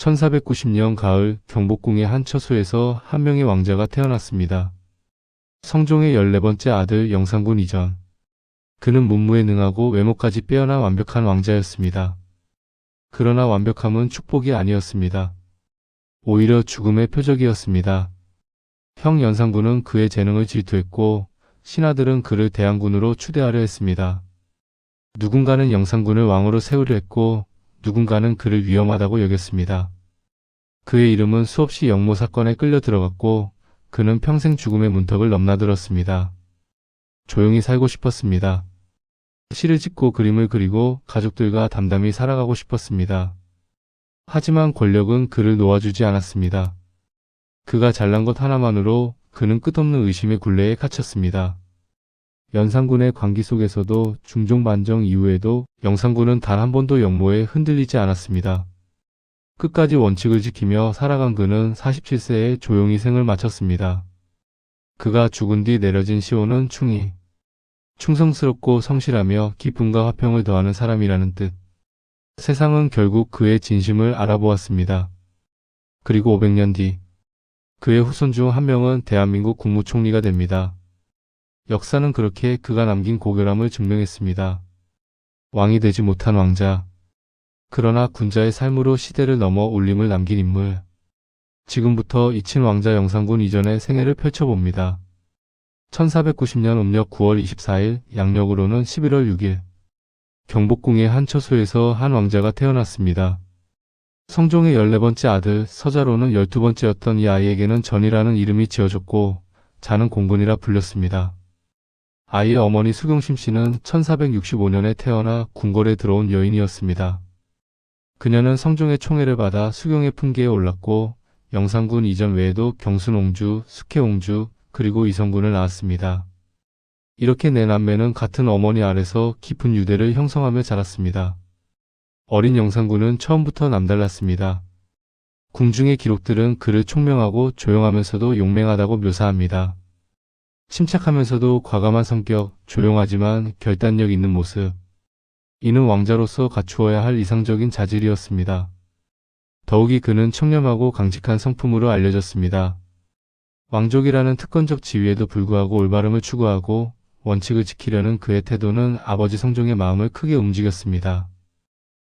1490년 가을 경복궁의 한 처소에서 한 명의 왕자가 태어났습니다. 성종의 14번째 아들 영상군 이전. 그는 문무에 능하고 외모까지 빼어난 완벽한 왕자였습니다. 그러나 완벽함은 축복이 아니었습니다. 오히려 죽음의 표적이었습니다. 형 연상군은 그의 재능을 질투했고 신하들은 그를 대항군으로 추대하려 했습니다. 누군가는 영상군을 왕으로 세우려 했고 누군가는 그를 위험하다고 여겼습니다. 그의 이름은 수없이 영모 사건에 끌려 들어갔고 그는 평생 죽음의 문턱을 넘나들었습니다. 조용히 살고 싶었습니다. 시를 짓고 그림을 그리고 가족들과 담담히 살아가고 싶었습니다. 하지만 권력은 그를 놓아주지 않았습니다. 그가 잘난 것 하나만으로 그는 끝없는 의심의 굴레에 갇혔습니다. 연산군의 관기 속에서도 중종 반정 이후에도 영산군은 단 한 번도 영모에 흔들리지 않았습니다. 끝까지 원칙을 지키며 살아간 그는 47세에 조용히 생을 마쳤습니다. 그가 죽은 뒤 내려진 시호는 충이 충성스럽고 성실하며 기쁨과 화평을 더하는 사람이라는 뜻. 세상은 결국 그의 진심을 알아보았습니다. 그리고 500년 뒤 그의 후손 중 한 명은 대한민국 국무총리가 됩니다. 역사는 그렇게 그가 남긴 고결함을 증명했습니다. 왕이 되지 못한 왕자. 그러나 군자의 삶으로 시대를 넘어 울림을 남긴 인물. 지금부터 이친 왕자 영상군 이전의 생애를 펼쳐봅니다. 1490년 음력 9월 24일, 양력으로는 11월 6일. 경복궁의 한 처소에서 한 왕자가 태어났습니다. 성종의 14번째 아들 서자로는 12번째였던 이 아이에게는 전이라는 이름이 지어졌고 자는 공군이라 불렸습니다. 아이의 어머니 수경심 씨는 1465년에 태어나 궁궐에 들어온 여인이었습니다. 그녀는 성종의 총애를 받아 수경의 품계에 올랐고 영상군 이전 외에도 경순옹주, 숙혜옹주, 그리고 이성군을 낳았습니다. 이렇게 네 남매는 같은 어머니 아래서 깊은 유대를 형성하며 자랐습니다. 어린 영상군은 처음부터 남달랐습니다. 궁중의 기록들은 그를 총명하고 조용하면서도 용맹하다고 묘사합니다. 침착하면서도 과감한 성격, 조용하지만 결단력 있는 모습. 이는 왕자로서 갖추어야 할 이상적인 자질이었습니다. 더욱이 그는 청렴하고 강직한 성품으로 알려졌습니다. 왕족이라는 특권적 지위에도 불구하고 올바름을 추구하고 원칙을 지키려는 그의 태도는 아버지 성종의 마음을 크게 움직였습니다.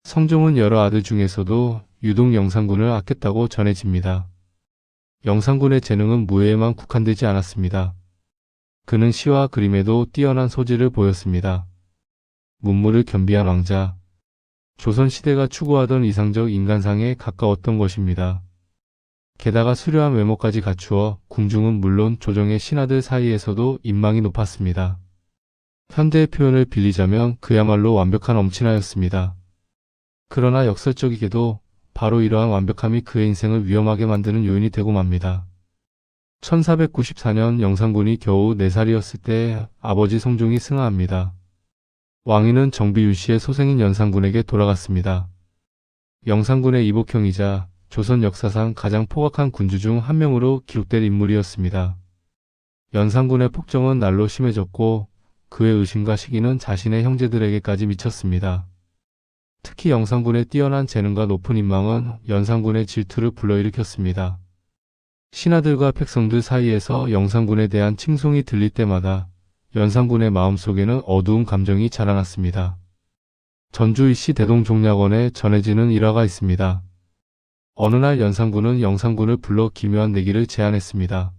성종은 여러 아들 중에서도 유독 영상군을 아꼈다고 전해집니다. 영상군의 재능은 무예에만 국한되지 않았습니다. 그는 시와 그림에도 뛰어난 소질을 보였습니다. 문물을 겸비한 왕자. 조선시대가 추구하던 이상적 인간상에 가까웠던 것입니다. 게다가 수려한 외모까지 갖추어 궁중은 물론 조정의 신하들 사이에서도 인망이 높았습니다. 현대의 표현을 빌리자면 그야말로 완벽한 엄친아였습니다. 그러나 역설적이게도 바로 이러한 완벽함이 그의 인생을 위험하게 만드는 요인이 되고 맙니다. 1494년 영상군이 겨우 4살이었을 때 아버지 성종이 승하합니다. 왕위는 정비윤 씨의 소생인 연상군에게 돌아갔습니다. 영상군의 이복형이자 조선 역사상 가장 포악한 군주 중 한 명으로 기록될 인물이었습니다. 연상군의 폭정은 날로 심해졌고 그의 의심과 시기는 자신의 형제들에게까지 미쳤습니다. 특히 영상군의 뛰어난 재능과 높은 인망은 연상군의 질투를 불러일으켰습니다. 신하들과 백성들 사이에서 영상군에 대한 칭송이 들릴 때마다 연상군의 마음속에는 어두운 감정이 자라났습니다. 전주이씨 대동종략원에 전해지는 일화가 있습니다. 어느 날 연상군은 영상군을 불러 기묘한 내기를 제안했습니다.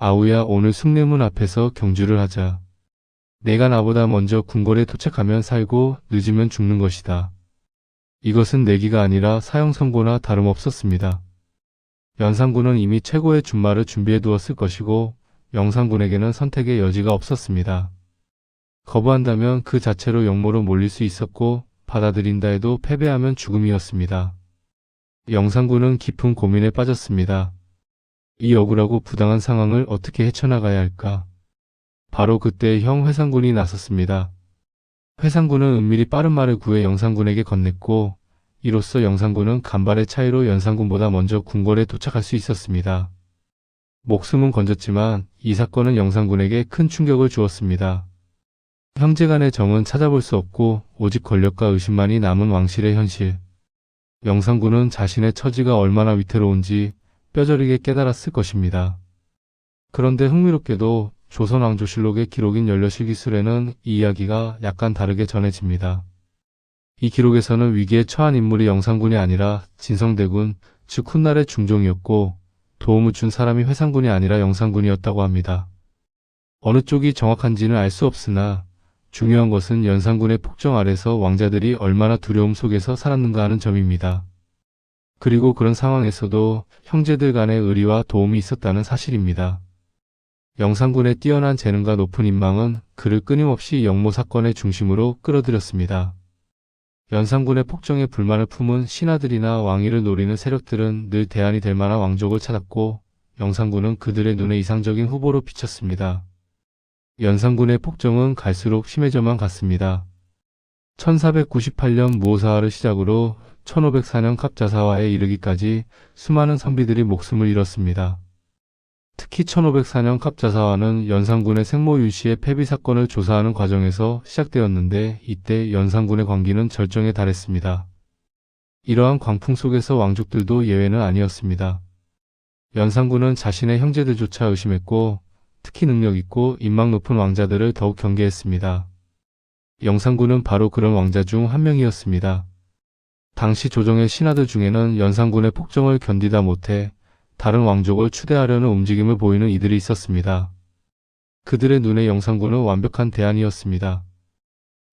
아우야 오늘 숭례문 앞에서 경주를 하자. 내가 나보다 먼저 궁궐에 도착하면 살고 늦으면 죽는 것이다. 이것은 내기가 아니라 사형 선고나 다름없었습니다. 연상군은 이미 최고의 준말을 준비해 두었을 것이고 영상군에게는 선택의 여지가 없었습니다. 거부한다면 그 자체로 역모로 몰릴 수 있었고 받아들인다 해도 패배하면 죽음이었습니다. 영상군은 깊은 고민에 빠졌습니다. 이 억울하고 부당한 상황을 어떻게 헤쳐나가야 할까? 바로 그때 형 회상군이 나섰습니다. 회상군은 은밀히 빠른 말을 구해 영상군에게 건넸고 이로써 영상군은 간발의 차이로 연상군보다 먼저 궁궐에 도착할 수 있었습니다. 목숨은 건졌지만 이 사건은 영상군에게 큰 충격을 주었습니다. 형제 간의 정은 찾아볼 수 없고 오직 권력과 의심만이 남은 왕실의 현실. 영상군은 자신의 처지가 얼마나 위태로운지 뼈저리게 깨달았을 것입니다. 그런데 흥미롭게도 조선 왕조실록의 기록인 연려실기술에는 이 이야기가 약간 다르게 전해집니다. 이 기록에서는 위기에 처한 인물이 영상군이 아니라 진성대군, 즉 훗날의 중종이었고 도움을 준 사람이 회상군이 아니라 영상군이었다고 합니다. 어느 쪽이 정확한지는 알 수 없으나 중요한 것은 연산군의 폭정 아래서 왕자들이 얼마나 두려움 속에서 살았는가 하는 점입니다. 그리고 그런 상황에서도 형제들 간의 의리와 도움이 있었다는 사실입니다. 영상군의 뛰어난 재능과 높은 인망은 그를 끊임없이 영모 사건의 중심으로 끌어들였습니다. 연산군의 폭정에 불만을 품은 신하들이나 왕위를 노리는 세력들은 늘 대안이 될 만한 왕족을 찾았고 영상군은 그들의 눈에 이상적인 후보로 비쳤습니다. 연산군의 폭정은 갈수록 심해져만 갔습니다. 1498년 무오사화를 시작으로 1504년 갑자사화에 이르기까지 수많은 선비들이 목숨을 잃었습니다. 특히 1504년 갑자사화는 연산군의 생모 윤씨의 폐비 사건을 조사하는 과정에서 시작되었는데 이때 연산군의 관기는 절정에 달했습니다. 이러한 광풍 속에서 왕족들도 예외는 아니었습니다. 연산군은 자신의 형제들조차 의심했고 특히 능력 있고 인망 높은 왕자들을 더욱 경계했습니다. 영상군은 바로 그런 왕자 중 한 명이었습니다. 당시 조정의 신하들 중에는 연산군의 폭정을 견디다 못해 다른 왕족을 추대하려는 움직임을 보이는 이들이 있었습니다. 그들의 눈에 영상군은 완벽한 대안이었습니다.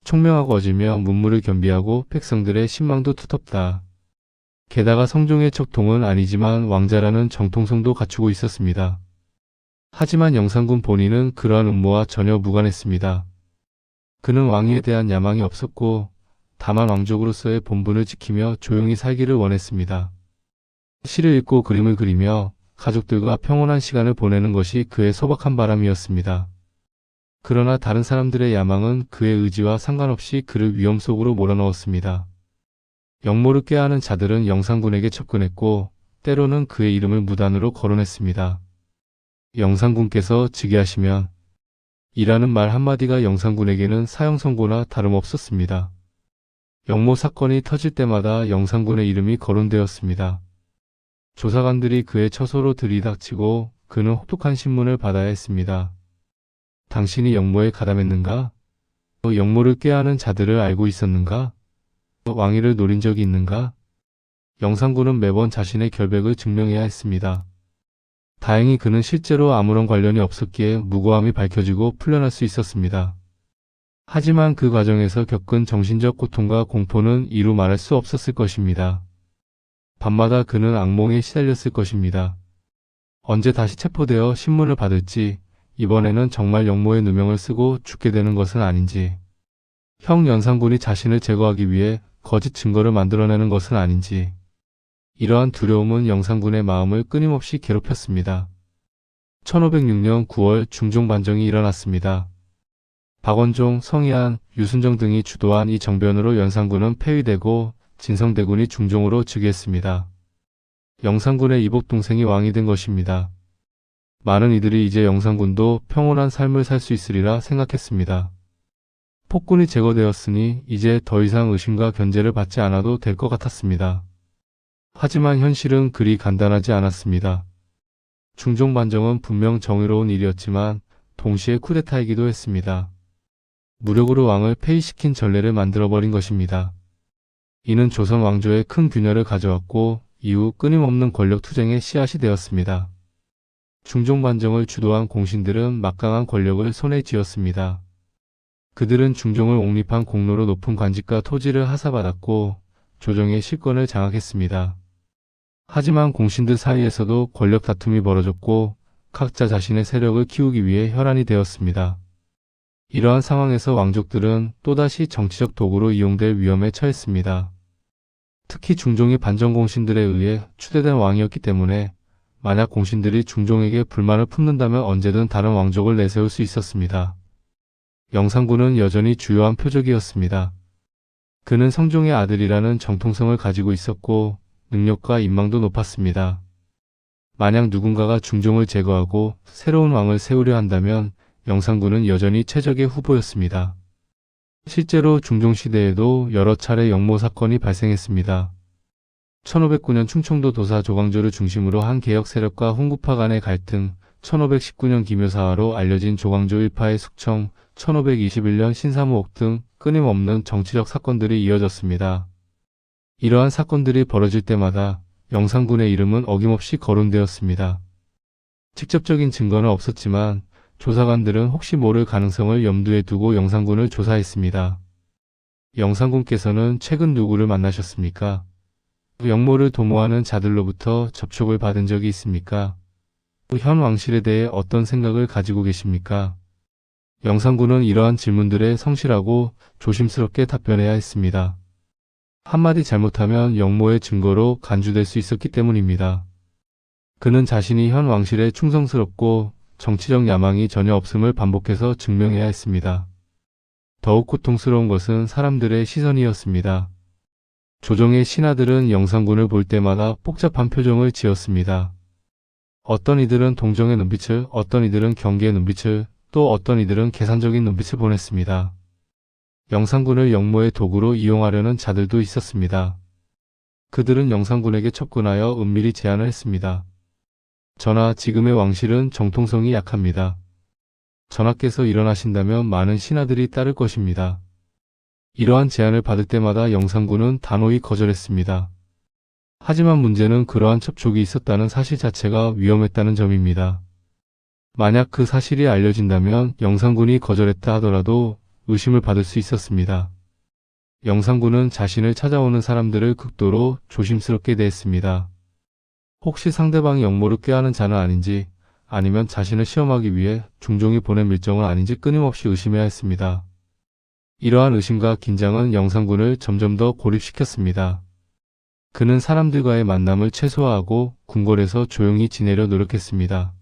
총명하고 어지며 문무를 겸비하고 백성들의 신망도 투텁다. 게다가 성종의 척통은 아니지만 왕자라는 정통성도 갖추고 있었습니다. 하지만 영상군 본인은 그러한 음모와 전혀 무관했습니다. 그는 왕위에 대한 야망이 없었고 다만 왕족으로서의 본분을 지키며 조용히 살기를 원했습니다. 시를 읽고 그림을 그리며 가족들과 평온한 시간을 보내는 것이 그의 소박한 바람이었습니다. 그러나 다른 사람들의 야망은 그의 의지와 상관없이 그를 위험 속으로 몰아넣었습니다. 영모를 꾀하는 자들은 영상군에게 접근했고 때로는 그의 이름을 무단으로 거론했습니다. 영상군께서 즉위하시면 이라는 말 한마디가 영상군에게는 사형 선고나 다름없었습니다. 영모 사건이 터질 때마다 영상군의 이름이 거론되었습니다. 조사관들이 그의 처소로 들이닥치고 그는 혹독한 신문을 받아야 했습니다. 당신이 영모에 가담했는가? 또 영모를 꾀하는 자들을 알고 있었는가? 또 왕위를 노린 적이 있는가? 영상군은 매번 자신의 결백을 증명해야 했습니다. 다행히 그는 실제로 아무런 관련이 없었기에 무고함이 밝혀지고 풀려날 수 있었습니다. 하지만 그 과정에서 겪은 정신적 고통과 공포는 이루 말할 수 없었을 것입니다. 밤마다 그는 악몽에 시달렸을 것입니다. 언제 다시 체포되어 신문을 받을지, 이번에는 정말 영모의 누명을 쓰고 죽게 되는 것은 아닌지, 형 연상군이 자신을 제거하기 위해 거짓 증거를 만들어내는 것은 아닌지, 이러한 두려움은 영상군의 마음을 끊임없이 괴롭혔습니다. 1506년 9월 중종 반정이 일어났습니다. 박원종, 성희안, 유순정 등이 주도한 이 정변으로 연산군은 폐위되고 진성대군이 중종으로 즉위했습니다. 영산군의 이복 동생이 왕이 된 것입니다. 많은 이들이 이제 영산군도 평온한 삶을 살 수 있으리라 생각했습니다. 폭군이 제거되었으니 이제 더 이상 의심과 견제를 받지 않아도 될 것 같았습니다. 하지만 현실은 그리 간단하지 않았습니다. 중종 반정은 분명 정의로운 일이었지만 동시에 쿠데타이기도 했습니다. 무력으로 왕을 폐위시킨 전례를 만들어버린 것입니다. 이는 조선 왕조에 큰 균열을 가져왔고 이후 끊임없는 권력 투쟁의 씨앗이 되었습니다. 중종 반정을 주도한 공신들은 막강한 권력을 손에 쥐었습니다. 그들은 중종을 옹립한 공로로 높은 관직과 토지를 하사받았고 조정의 실권을 장악했습니다. 하지만 공신들 사이에서도 권력 다툼이 벌어졌고 각자 자신의 세력을 키우기 위해 혈안이 되었습니다. 이러한 상황에서 왕족들은 또다시 정치적 도구로 이용될 위험에 처했습니다. 특히 중종이 반정 공신들에 의해 추대된 왕이었기 때문에 만약 공신들이 중종에게 불만을 품는다면 언제든 다른 왕족을 내세울 수 있었습니다. 영상군은 여전히 주요한 표적이었습니다. 그는 성종의 아들이라는 정통성을 가지고 있었고 능력과 인망도 높았습니다. 만약 누군가가 중종을 제거하고 새로운 왕을 세우려 한다면 영상군은 여전히 최적의 후보였습니다. 실제로 중종시대에도 여러 차례 영모 사건이 발생했습니다. 1509년 충청도 도사 조광조를 중심으로 한 개혁 세력과 홍구파 간의 갈등, 1519년 기묘사화로 알려진 조광조 일파의 숙청, 1521년 신사무옥 등 끊임없는 정치적 사건들이 이어졌습니다. 이러한 사건들이 벌어질 때마다 영상군의 이름은 어김없이 거론되었습니다. 직접적인 증거는 없었지만 조사관들은 혹시 모를 가능성을 염두에 두고 영상군을 조사했습니다. 영상군께서는 최근 누구를 만나셨습니까? 영모를 도모하는 자들로부터 접촉을 받은 적이 있습니까? 현 왕실에 대해 어떤 생각을 가지고 계십니까? 영상군은 이러한 질문들에 성실하고 조심스럽게 답변해야 했습니다. 한마디 잘못하면 영모의 증거로 간주될 수 있었기 때문입니다. 그는 자신이 현 왕실에 충성스럽고 정치적 야망이 전혀 없음을 반복해서 증명해야 했습니다. 더욱 고통스러운 것은 사람들의 시선이었습니다. 조정의 신하들은 영상군을 볼 때마다 복잡한 표정을 지었습니다. 어떤 이들은 동정의 눈빛을, 어떤 이들은 경계의 눈빛을, 또 어떤 이들은 계산적인 눈빛을 보냈습니다. 영상군을 영모의 도구로 이용하려는 자들도 있었습니다. 그들은 영상군에게 첩근하여 은밀히 제안을 했습니다. 전하, 지금의 왕실은 정통성이 약합니다. 전하께서 일어나신다면 많은 신하들이 따를 것입니다. 이러한 제안을 받을 때마다 영상군은 단호히 거절했습니다. 하지만 문제는 그러한 첩촉이 있었다는 사실 자체가 위험했다는 점입니다. 만약 그 사실이 알려진다면 영상군이 거절했다 하더라도 의심을 받을 수 있었습니다. 영상군은 자신을 찾아오는 사람들을 극도로 조심스럽게 대했습니다. 혹시 상대방이 영모를 꾀하는 자는 아닌지 아니면 자신을 시험하기 위해 중종이 보낸 밀정은 아닌지 끊임없이 의심해야 했습니다. 이러한 의심과 긴장은 영상군을 점점 더 고립시켰습니다. 그는 사람들과의 만남을 최소화하고 궁궐에서 조용히 지내려 노력했습니다.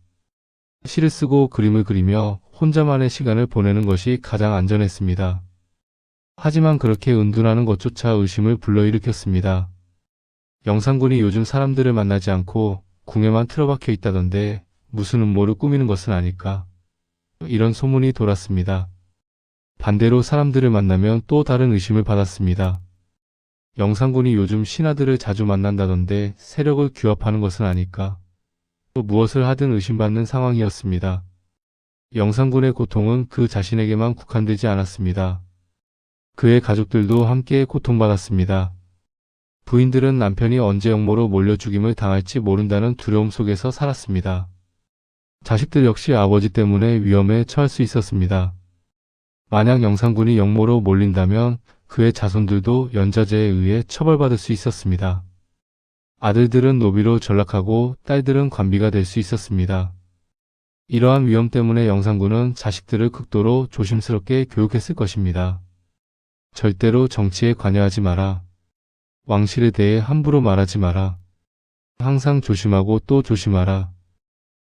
시를 쓰고 그림을 그리며 혼자만의 시간을 보내는 것이 가장 안전했습니다. 하지만 그렇게 은둔하는 것조차 의심을 불러일으켰습니다. 영상군이 요즘 사람들을 만나지 않고 궁에만 틀어박혀 있다던데 무슨 음모를 꾸미는 것은 아닐까. 이런 소문이 돌았습니다. 반대로 사람들을 만나면 또 다른 의심을 받았습니다. 영상군이 요즘 신하들을 자주 만난다던데 세력을 규합하는 것은 아닐까. 또 무엇을 하든 의심받는 상황이었습니다. 영상군의 고통은 그 자신에게만 국한되지 않았습니다. 그의 가족들도 함께 고통받았습니다. 부인들은 남편이 언제 영모로 몰려 죽임을 당할지 모른다는 두려움 속에서 살았습니다. 자식들 역시 아버지 때문에 위험에 처할 수 있었습니다. 만약 영상군이 영모로 몰린다면 그의 자손들도 연자제에 의해 처벌받을 수 있었습니다. 아들들은 노비로 전락하고 딸들은 관비가 될 수 있었습니다. 이러한 위험 때문에 영상군은 자식들을 극도로 조심스럽게 교육했을 것입니다. 절대로 정치에 관여하지 마라. 왕실에 대해 함부로 말하지 마라. 항상 조심하고 또 조심하라.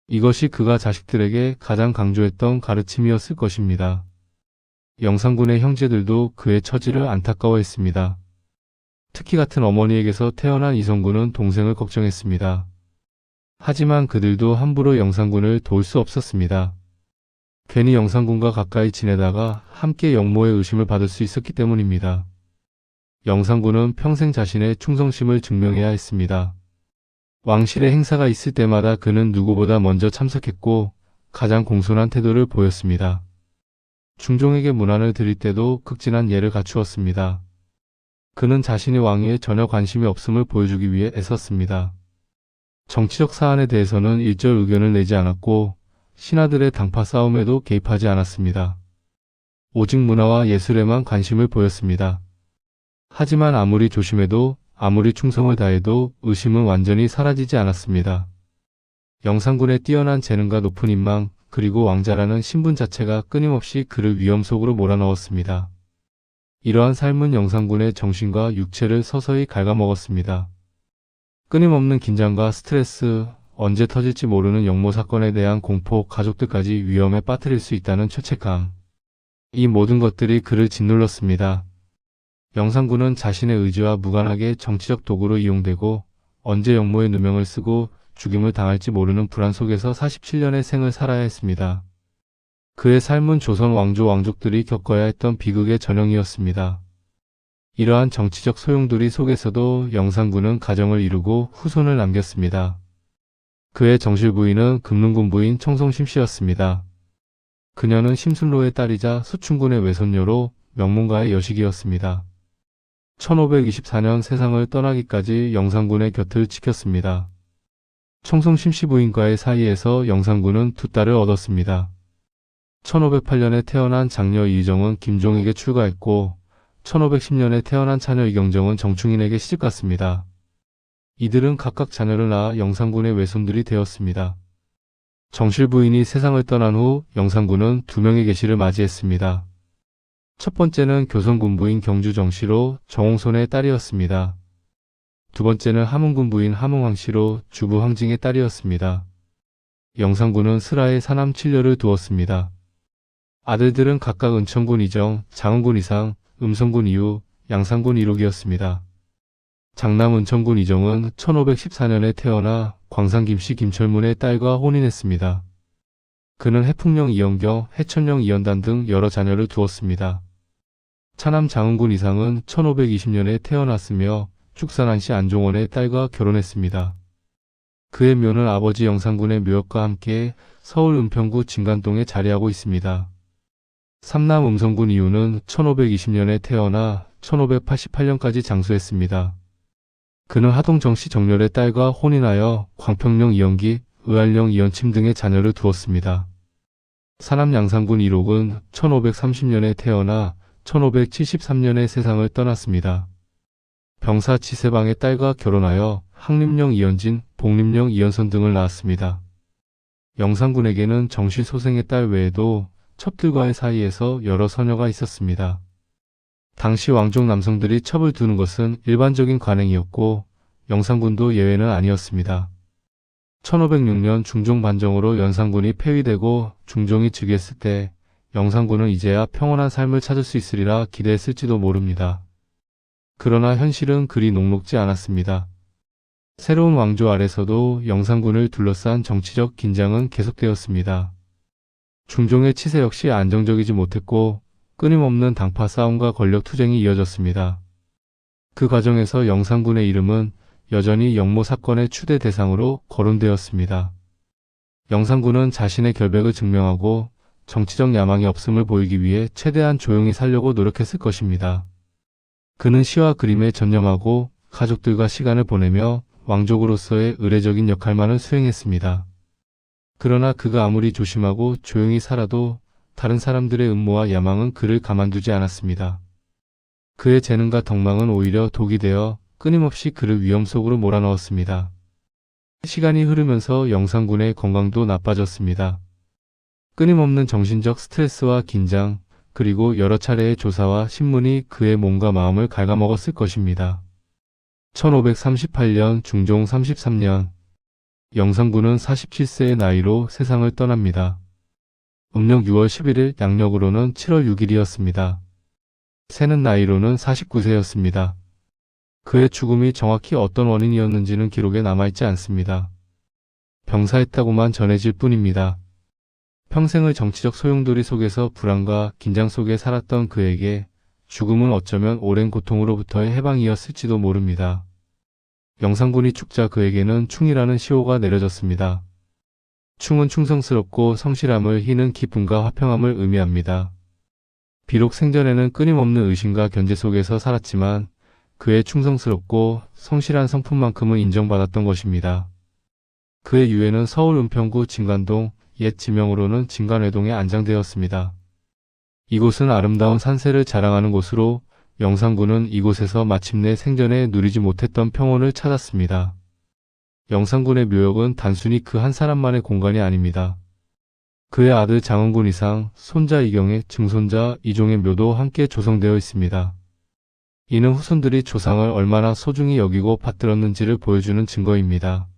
이것이 그가 자식들에게 가장 강조했던 가르침이었을 것입니다. 영상군의 형제들도 그의 처지를 안타까워했습니다. 특히 같은 어머니에게서 태어난 이성군은 동생을 걱정했습니다. 하지만 그들도 함부로 영상군을 도울 수 없었습니다. 괜히 영상군과 가까이 지내다가 함께 영모의 의심을 받을 수 있었기 때문입니다. 영상군은 평생 자신의 충성심을 증명해야 했습니다. 왕실의 행사가 있을 때마다 그는 누구보다 먼저 참석했고 가장 공손한 태도를 보였습니다. 중종에게 문안을 드릴 때도 극진한 예를 갖추었습니다. 그는 자신이 왕위에 전혀 관심이 없음을 보여주기 위해 애썼습니다. 정치적 사안에 대해서는 일절 의견을 내지 않았고 신하들의 당파 싸움에도 개입하지 않았습니다. 오직 문화와 예술에만 관심을 보였습니다. 하지만 아무리 조심해도 아무리 충성을 다해도 의심은 완전히 사라지지 않았습니다. 영상군의 뛰어난 재능과 높은 인망, 그리고 왕자라는 신분 자체가 끊임없이 그를 위험 속으로 몰아넣었습니다. 이러한 삶은 영상군의 정신과 육체를 서서히 갉아먹었습니다. 끊임없는 긴장과 스트레스, 언제 터질지 모르는 영모 사건에 대한 공포, 가족들까지 위험에 빠뜨릴 수 있다는 죄책감. 이 모든 것들이 그를 짓눌렀습니다. 영상군은 자신의 의지와 무관하게 정치적 도구로 이용되고 언제 영모의 누명을 쓰고 죽임을 당할지 모르는 불안 속에서 47년의 생을 살아야 했습니다. 그의 삶은 조선 왕조 왕족들이 겪어야 했던 비극의 전형이었습니다. 이러한 정치적 소용돌이 속에서도 영상군은 가정을 이루고 후손을 남겼습니다. 그의 정실 부인은 금능군 부인 청송심 씨였습니다. 그녀는 심순로의 딸이자 수충군의 외손녀로 명문가의 여식이었습니다. 1524년 세상을 떠나기까지 영상군의 곁을 지켰습니다. 청송심 씨 부인과의 사이에서 영상군은 두 딸을 얻었습니다. 1508년에 태어난 장녀 이정은 김종에게 출가했고 1510년에 태어난 차녀 이경정은 정충인에게 시집갔습니다. 이들은 각각 자녀를 낳아 영상군의 외손들이 되었습니다. 정실 부인이 세상을 떠난 후 영상군은 두 명의 계시를 맞이했습니다. 첫 번째는 교선군 부인 경주 정씨로 정홍손의 딸이었습니다. 두 번째는 함흥군 부인 함흥왕 씨로 주부 황징의 딸이었습니다. 영상군은 슬하에 사남 칠녀를 두었습니다. 아들들은 각각 은천군 이정, 장흥군 이상, 음성군 이후, 양산군 이록이었습니다. 장남 은천군 이정은 1514년에 태어나 광산 김씨 김철문의 딸과 혼인했습니다. 그는 해풍령 이영경, 해천령 이연단 등 여러 자녀를 두었습니다. 차남 장흥군 이상은 1520년에 태어났으며 축산한시 안종원의 딸과 결혼했습니다. 그의 묘는 아버지 영상군의 묘역과 함께 서울 은평구 진간동에 자리하고 있습니다. 삼남 음성군 이유는 1520년에 태어나 1588년까지 장수했습니다. 그는 하동정씨 정렬의 딸과 혼인하여 광평령 이연기, 의할령 이연침 등의 자녀를 두었습니다. 사남 양산군 이록은 1530년에 태어나 1573년에 세상을 떠났습니다. 병사 지세방의 딸과 결혼하여 항림령 이연진, 복림령 이연선 등을 낳았습니다. 영상군에게는 정실소생의 딸 외에도 첩들과의 사이에서 여러 서녀가 있었습니다. 당시 왕족 남성들이 첩을 두는 것은 일반적인 관행이었고 영상군도 예외는 아니었습니다. 1506년 중종 반정으로 연산군이 폐위되고 중종이 즉위했을 때 영상군은 이제야 평온한 삶을 찾을 수 있으리라 기대했을지도 모릅니다. 그러나 현실은 그리 녹록지 않았습니다. 새로운 왕조 아래서도 영상군을 둘러싼 정치적 긴장은 계속되었습니다. 중종의 치세 역시 안정적이지 못했고 끊임없는 당파 싸움과 권력 투쟁이 이어졌습니다. 그 과정에서 영상군의 이름은 여전히 영모 사건의 추대 대상으로 거론되었습니다. 영상군은 자신의 결백을 증명하고 정치적 야망이 없음을 보이기 위해 최대한 조용히 살려고 노력했을 것입니다. 그는 시와 그림에 전념하고 가족들과 시간을 보내며 왕족으로서의 의례적인 역할만을 수행했습니다. 그러나 그가 아무리 조심하고 조용히 살아도 다른 사람들의 음모와 야망은 그를 가만두지 않았습니다. 그의 재능과 덕망은 오히려 독이 되어 끊임없이 그를 위험 속으로 몰아넣었습니다. 시간이 흐르면서 영상군의 건강도 나빠졌습니다. 끊임없는 정신적 스트레스와 긴장, 그리고 여러 차례의 조사와 신문이 그의 몸과 마음을 갉아먹었을 것입니다. 1538년 중종 33년 영상군은 47세의 나이로 세상을 떠납니다. 음력 6월 11일 양력으로는 7월 6일이었습니다. 새는 나이로는 49세였습니다. 그의 죽음이 정확히 어떤 원인이었는지는 기록에 남아있지 않습니다. 병사했다고만 전해질 뿐입니다. 평생을 정치적 소용돌이 속에서 불안과 긴장 속에 살았던 그에게 죽음은 어쩌면 오랜 고통으로부터의 해방이었을지도 모릅니다. 영상군이 죽자 그에게는 충이라는 시호가 내려졌습니다. 충은 충성스럽고 성실함을 희는 기쁨과 화평함을 의미합니다. 비록 생전에는 끊임없는 의심과 견제 속에서 살았지만 그의 충성스럽고 성실한 성품만큼은 인정받았던 것입니다. 그의 유해는 서울 은평구 진관동 옛 지명으로는 진관회동에 안장되었습니다. 이곳은 아름다운 산세를 자랑하는 곳으로 영상군은 이곳에서 마침내 생전에 누리지 못했던 평온을 찾았습니다. 영상군의 묘역은 단순히 그 한 사람만의 공간이 아닙니다. 그의 아들 장원군 이상, 손자 이경의 증손자 이종의 묘도 함께 조성되어 있습니다. 이는 후손들이 조상을 얼마나 소중히 여기고 받들었는지를 보여주는 증거입니다.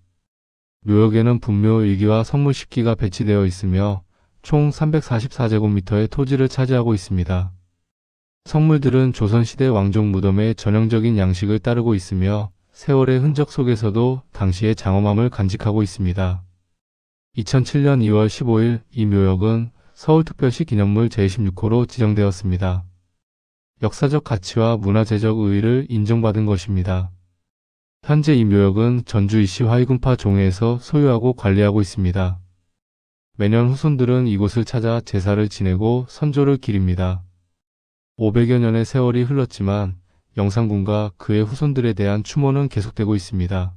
묘역에는 분묘 일기와 성물 10기가 배치되어 있으며 총 344제곱미터의 토지를 차지하고 있습니다. 성물들은 조선시대 왕족 무덤의 전형적인 양식을 따르고 있으며 세월의 흔적 속에서도 당시의 장엄함을 간직하고 있습니다. 2007년 2월 15일 이 묘역은 서울특별시 기념물 제16호로 지정되었습니다. 역사적 가치와 문화재적 의의를 인정받은 것입니다. 현재 이 묘역은 전주이시 화이군파 종회에서 소유하고 관리하고 있습니다. 매년 후손들은 이곳을 찾아 제사를 지내고 선조를 기립니다. 500여 년의 세월이 흘렀지만 영산군과 그의 후손들에 대한 추모는 계속되고 있습니다.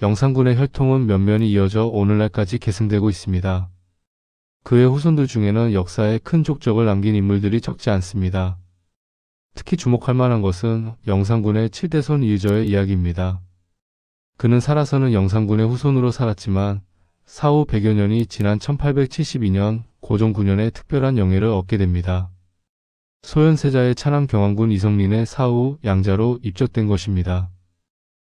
영산군의 혈통은 면면이 이어져 오늘날까지 계승되고 있습니다. 그의 후손들 중에는 역사에 큰 족적을 남긴 인물들이 적지 않습니다. 특히 주목할 만한 것은 영산군의 7대손 이의저의 이야기입니다. 그는 살아서는 영산군의 후손으로 살았지만 사후 100여 년이 지난 1872년 고종 9년에 특별한 영예를 얻게 됩니다. 소현세자의 차남 경왕군 이성린의 사후 양자로 입적된 것입니다.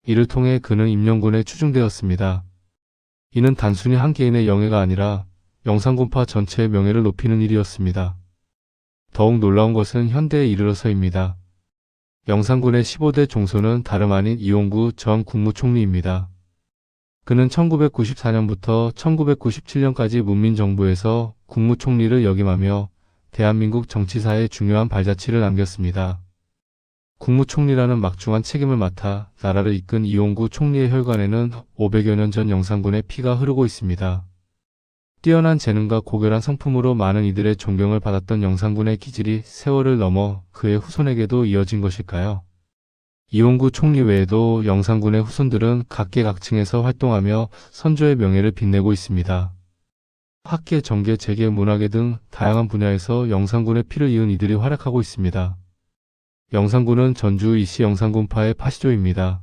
이를 통해 그는 임영군에 추중되었습니다. 이는 단순히 한 개인의 영예가 아니라 영산군파 전체의 명예를 높이는 일이었습니다. 더욱 놀라운 것은 현대에 이르러서입니다. 영산군의 15대 종소는 다름 아닌 이용구 전 국무총리입니다. 그는 1994년부터 1997년까지 문민정부에서 국무총리를 역임하며 대한민국 정치사에 중요한 발자취를 남겼습니다. 국무총리라는 막중한 책임을 맡아 나라를 이끈 이용구 총리의 혈관에는 500여 년 전 영산군의 피가 흐르고 있습니다. 뛰어난 재능과 고결한 성품으로 많은 이들의 존경을 받았던 영산군의 기질이 세월을 넘어 그의 후손에게도 이어진 것일까요? 이용구 총리 외에도 영산군의 후손들은 각계각층에서 활동하며 선조의 명예를 빛내고 있습니다. 학계, 정계, 재계, 문화계 등 다양한 분야에서 영산군의 피를 이은 이들이 활약하고 있습니다. 영산군은 전주 이씨 영산군파의 파시조입니다.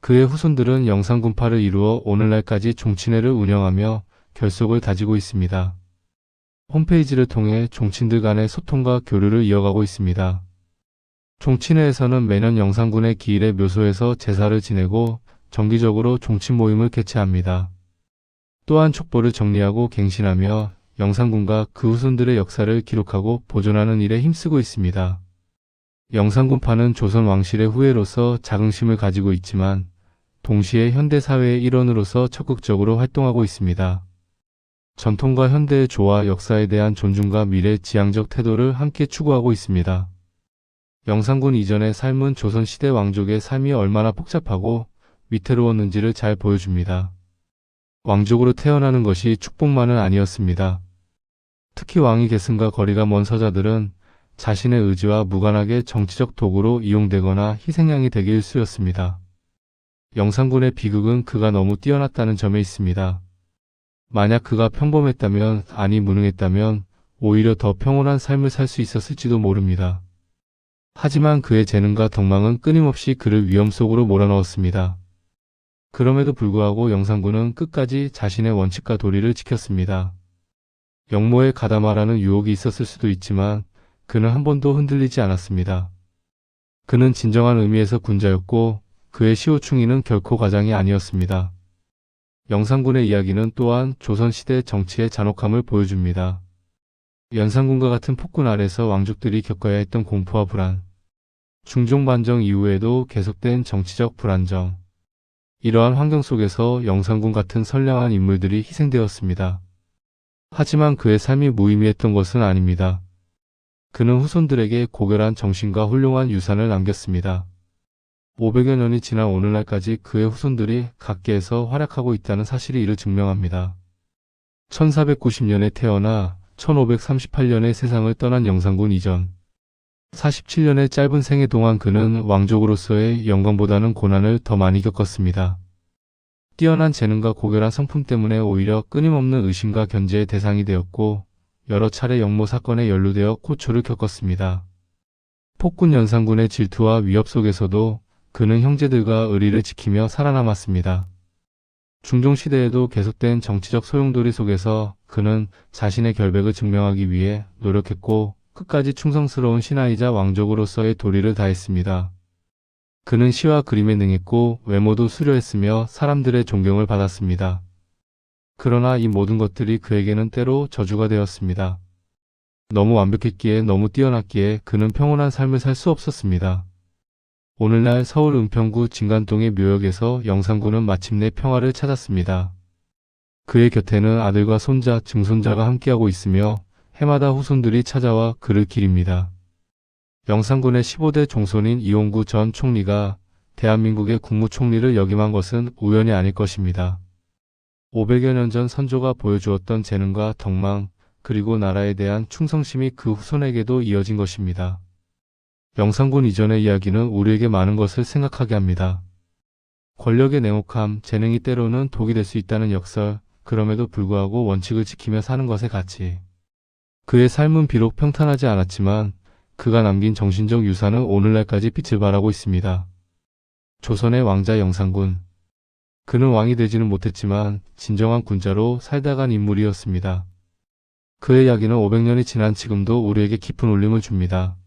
그의 후손들은 영산군파를 이루어 오늘날까지 종친회를 운영하며 결속을 다지고 있습니다. 홈페이지를 통해 종친들 간의 소통과 교류를 이어가고 있습니다. 종친회에서는 매년 영산군의 기일의 묘소에서 제사를 지내고 정기적으로 종친 모임을 개최합니다. 또한 촉보를 정리하고 갱신하며 영산군과 그 후손들의 역사를 기록하고 보존하는 일에 힘쓰고 있습니다. 영산군파는 조선 왕실의 후예로서 자긍심을 가지고 있지만 동시에 현대 사회의 일원으로서 적극적으로 활동하고 있습니다. 전통과 현대의 조화 역사에 대한 존중과 미래 지향적 태도를 함께 추구하고 있습니다. 영산군 이전의 삶은 조선시대 왕족의 삶이 얼마나 복잡하고 위태로웠는지를 잘 보여줍니다. 왕족으로 태어나는 것이 축복만은 아니었습니다. 특히 왕위 계승과 거리가 먼 서자들은 자신의 의지와 무관하게 정치적 도구로 이용되거나 희생양이 되기 일쑤였습니다. 영산군의 비극은 그가 너무 뛰어났다는 점에 있습니다. 만약 그가 평범했다면, 아니 무능했다면, 오히려 더 평온한 삶을 살 수 있었을지도 모릅니다. 하지만 그의 재능과 덕망은 끊임없이 그를 위험 속으로 몰아넣었습니다. 그럼에도 불구하고 영산군은 끝까지 자신의 원칙과 도리를 지켰습니다. 영모에 가담하라는 유혹이 있었을 수도 있지만 그는 한 번도 흔들리지 않았습니다. 그는 진정한 의미에서 군자였고 그의 시호충이는 결코 가장이 아니었습니다. 영산군의 이야기는 또한 조선시대 정치의 잔혹함을 보여줍니다. 연산군과 같은 폭군 아래서 왕족들이 겪어야 했던 공포와 불안, 중종반정 이후에도 계속된 정치적 불안정, 이러한 환경 속에서 영산군 같은 선량한 인물들이 희생되었습니다. 하지만 그의 삶이 무의미했던 것은 아닙니다. 그는 후손들에게 고결한 정신과 훌륭한 유산을 남겼습니다. 500여 년이 지난 오늘날까지 그의 후손들이 각계에서 활약하고 있다는 사실이 이를 증명합니다. 1490년에 태어나 1538년에 세상을 떠난 영산군 이전 47년의 짧은 생애 동안 그는 왕족으로서의 영광보다는 고난을 더 많이 겪었습니다. 뛰어난 재능과 고결한 성품 때문에 오히려 끊임없는 의심과 견제의 대상이 되었고 여러 차례 영모 사건에 연루되어 고초를 겪었습니다. 폭군 연산군의 질투와 위협 속에서도 그는 형제들과 의리를 지키며 살아남았습니다. 중종시대에도 계속된 정치적 소용돌이 속에서 그는 자신의 결백을 증명하기 위해 노력했고 끝까지 충성스러운 신하이자 왕족으로서의 도리를 다했습니다. 그는 시와 그림에 능했고 외모도 수려했으며 사람들의 존경을 받았습니다. 그러나 이 모든 것들이 그에게는 때로 저주가 되었습니다. 너무 완벽했기에 너무 뛰어났기에 그는 평온한 삶을 살 수 없었습니다. 오늘날 서울 은평구 진간동의 묘역에서 영산군은 마침내 평화를 찾았습니다. 그의 곁에는 아들과 손자, 증손자가 함께하고 있으며 해마다 후손들이 찾아와 그를 기립니다. 영산군의 15대 종손인 이용구 전 총리가 대한민국의 국무총리를 역임한 것은 우연이 아닐 것입니다. 500여 년 전 선조가 보여주었던 재능과 덕망, 그리고 나라에 대한 충성심이 그 후손에게도 이어진 것입니다. 영산군 이전의 이야기는 우리에게 많은 것을 생각하게 합니다. 권력의 냉혹함, 재능이 때로는 독이 될 수 있다는 역설, 그럼에도 불구하고 원칙을 지키며 사는 것의 가치. 그의 삶은 비록 평탄하지 않았지만 그가 남긴 정신적 유산은 오늘날까지 빛을 발하고 있습니다. 조선의 왕자 영상군. 그는 왕이 되지는 못했지만 진정한 군자로 살다 간 인물이었습니다. 그의 이야기는 500년이 지난 지금도 우리에게 깊은 울림을 줍니다.